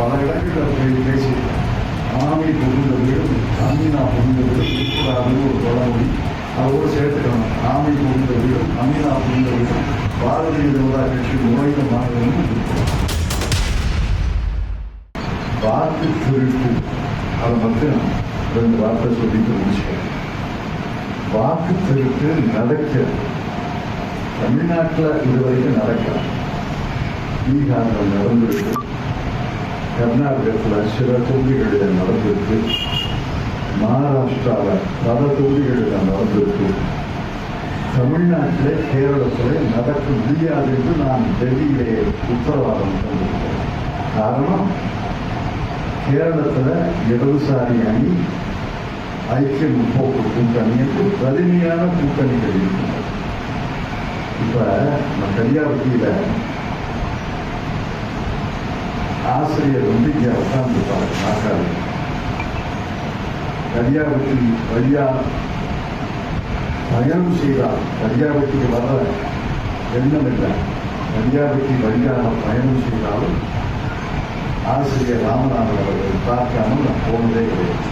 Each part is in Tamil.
பல இடங்களில் பேசியிருக்கேன் ஆமி புகுந்த அமீனா புகுந்த இருக்கிறார்கள் உட்படாதுன்னு ஒரு பழமொழி அதோடு சேர்த்துக்கணும் ஆமை புகுந்த அமீனா புகுந்த பாரதிய ஜனதா கட்சி நுழைந்த மாநிலம் இருக்கும் வாக்கு திருட்டு அதை மட்டும் ரெண்டு வார்த்தை சொல்லிட்டு முடிச்சுக்கிறேன் வாக்கு திருட்டு நடக்க தமிழ்நாட்டில் இதுவரைக்கும் நடக்கலாம் பீகாரில் நடந்திருக்கு கர்நாடகத்தில் சில தொகுதிகளில் நடந்திருக்கு. மகாராஷ்டிராவில் பல தொகுதிகளில் நடந்திருக்கு. தமிழ்நாட்டில் கேரளத்தில் நடக்க முடியாது என்று நான் டெல்லியிலே உத்தரவாதம் தந்திருக்கிறேன். காரணம் கேரளத்தில் இடதுசாரி அணி ஐக்கிய முற்போக்கு கூட்டணி என்று வலிமையான கூட்டணிகள் இருக்கின்றன. இப்ப நம்ம கன்னியாகுமரியில ஆசிரியர் வந்து இங்க உட்கார்ந்துருப்பாரு நாற்காலி கன்னியாகுமரி வழியா பயணம் செய்தால் கன்னியாகுமரிக்கு வர எண்ணம் இல்லை. கன்னியாகுமரி வழியாக பயணம் செய்தாலும் ஆசிரியர் ராமநாதன் அவர்கள் பார்க்காமல் நான் போனதே கிடையாது.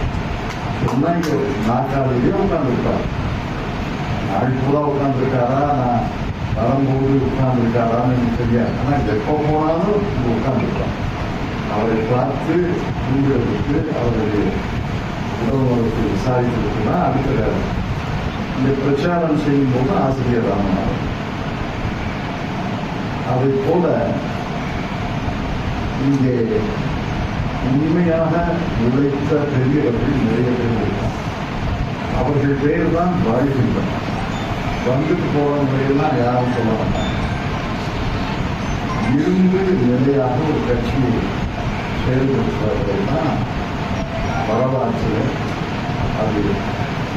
சொன்னா இங்க நாற்காலியிலே உட்கார்ந்துருப்பார். நாள் பூரா உட்கார்ந்துருக்காரா? நான் வரும்போது உட்கார்ந்துருக்காரான்னு எனக்கு தெரியாது. ஆனால் எப்போ போனாலும் இங்க உட்கார்ந்துருப்பார். அவரை பார்த்து தூங்குறதுக்கு அவருடைய உடல்நலத்தை விசாரிக்கிறதுக்கு தான் அடுத்த இந்த பிரச்சாரம் செய்யும் போது ஆசிரியர் ராமனார் அதை போல இங்கே உண்மையாக உழைத்த பெரியவர்கள் நிறைய பேர் இருக்காங்க. அவர்கள் பேர் தான் வாழ்கின்றனர் வந்துட்டு போறவங்களையெல்லாம் யாரும் சொல்ல மாட்டாங்க. இருந்து நிலையாக ஒரு கட்சியை செயல்படுத்துபவர்கள் வரலாற்றில் அது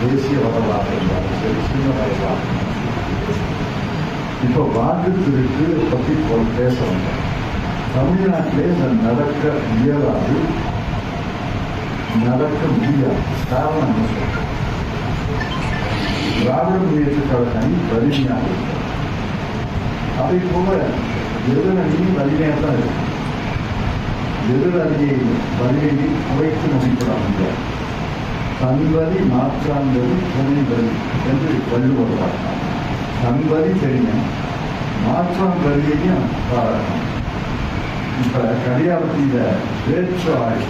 தேசிய வரலாறு என்றாலும் சரி சின்ன வரலாறு இப்போ வாக்கு திருட்டு பற்றி பேச வந்தோம் தமிழ்நாட்டிலே இது நடக்க இயலாது நடக்க முடியாது. காரணம் என்ன சொல்றேன்? திராவிட முன்னேற்ற கழக அணி வலிமையாக இருக்கிறது அதே போல எதிரணி வலிமையாக தான் இருக்கு. எதிரணியை வலியை குறைத்து மதிப்பிட தன்வரி மாற்றாந்தது துணை என்று வள்ளுவர் பார்த்தார் தன்வலி தெரியும் மாற்றான் வலியையும் பாராட்டணும் இப்ப கடியாபத்தியில வேற்று ஆள்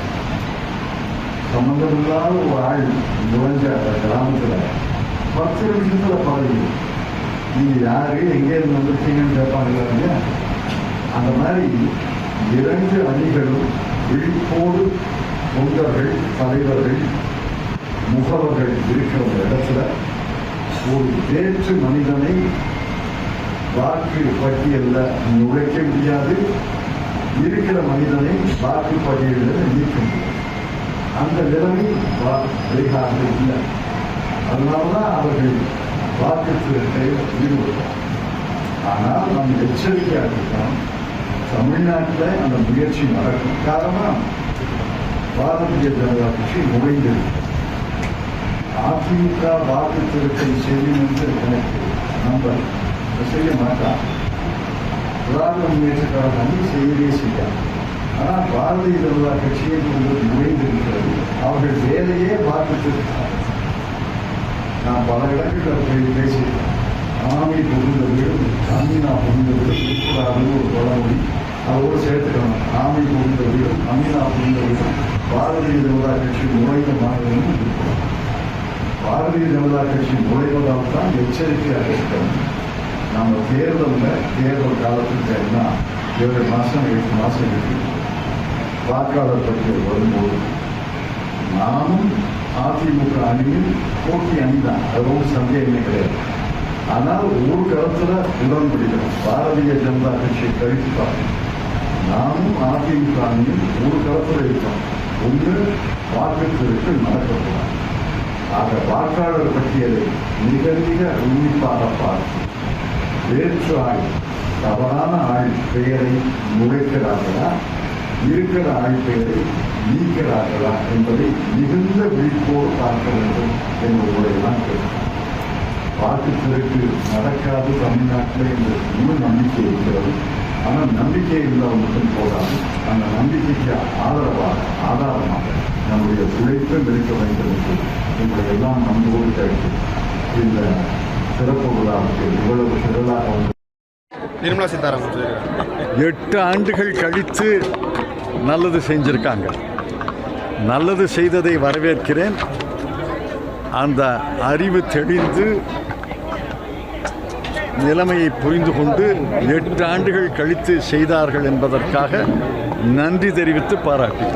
சம்பந்தமில்லாத ஒரு ஆள் நுழைஞ்ச அந்த கிராமத்துல பத்து நிமிஷத்துல பழகி நீங்க யாரு எங்கே இருந்து வந்திருக்கீங்கன்னு கேட்பாங்க அந்த மாதிரி இரண்டு அணிகளும் விழிப்போடு தொண்டர்கள் தலைவர்கள் முகவர்கள் இருக்கிற ஒரு இடத்துல ஒரு வேற்று மனிதனை வாக்கு பட்டியலில் நுழைக்க முடியாது. இருக்கிற மனிதனை வாக்கு பட்டியலில் நீக்க முடியாது. அந்த நிலைமை பீகாரில் இல்லை. அதனால்தான் அவர்கள் வாக்கு திருட்டை ஆனால் நாம் எச்சரிக்கையாக இருக்கிறோம். தமிழ்நாட்டில் அந்த முயற்சி நடக்கும். காரணம் பாரதிய ஜனதா கட்சி நுழைந்திருக்கு அதிமுக வாக்கு திருட்டை செய்யும் என்று எனக்கு நம்ப செய்ய மாட்டான். திராவிட முன்னேற்ற கழக செய்யவே செய்யாது ஆனால் பாரதிய ஜனதா கட்சியை கொண்டு நுழைந்திருக்கிறது. அவர்கள் வேலையே வாக்கு திருட்டாங்க நான் பல இடங்களில் போய் பேசியிருக்கேன். ஆமை புகுந்த வீடும் நான் புகுந்த வீடும் ஒரு பழமொழி அதோடு சேர்த்துக்கணும். ஆமை புரிந்த வீரம் அமீனா புரிந்த வீரம் பாரதிய ஜனதா கட்சி நுழைந்த மாநிலம் பாரதிய ஜனதா கட்சி நுழைவதால் தான் எச்சரிக்கையாக இருக்கணும் நம்ம தேர்தலில் தேர்தல் காலத்துக்கு என்ன? ஏழு மாதம் எட்டு மாதம் இருக்கு. வாக்காளர் பட்டியல் வரும்போது நானும் அதிமுக அணியும் போட்டி அணிதான். அது ஒரு சந்தேகமே கிடையாது. ஆனால் ஒரு கருத்துல உடன்படுகிறோம் பாரதிய ஜனதா கட்சியை கழித்து பார்க்கணும். நானும் அதிமுக ஒரு களத்தில் இருக்கோம் ஒன்று வாக்குத்திற்கு நடக்கப்படலாம் ஆக வாக்காளர் பட்டியலை மிக மிக உன்னிப்பாக பார்த்து வேற்று ஆள் தவறான ஆள் பெயரை நுழைக்கிறார்களா இருக்கிற ஆள் பெயரை நீக்கிறார்களா என்பதை மிகுந்த விழிப்போடு பார்க்க வேண்டும் என்பதை தான் கேட்கிறேன் வாக்கு திருட்டு நடக்காது தமிழ்நாட்டில் என்று இன்னும் நம்பிக்கை இருக்கிறது. ஆனால் நம்பிக்கை இருந்தால் மட்டும் போதாது. அந்த நம்பிக்கைக்கு ஆதரவாக ஆதாரமாக நம்முடைய உழைப்பும் இருக்க வேண்டும் என்று உங்களை எல்லாம் நம்போடு கேட்டு இந்த சிறப்பு விழாவுக்கு இவ்வளவு திரளாக வந்து நிர்மலா சீதாராமன் எட்டு ஆண்டுகள் கழித்து நல்லது செஞ்சிருக்காங்க. நல்லது செய்ததை வரவேற்கிறேன். அந்த அறிவு தெளிந்து நிலைமையை புரிந்து கொண்டு எட்டு ஆண்டுகள் கழித்து செய்தார்கள் என்பதற்காக நன்றி தெரிவித்து பாராட்டி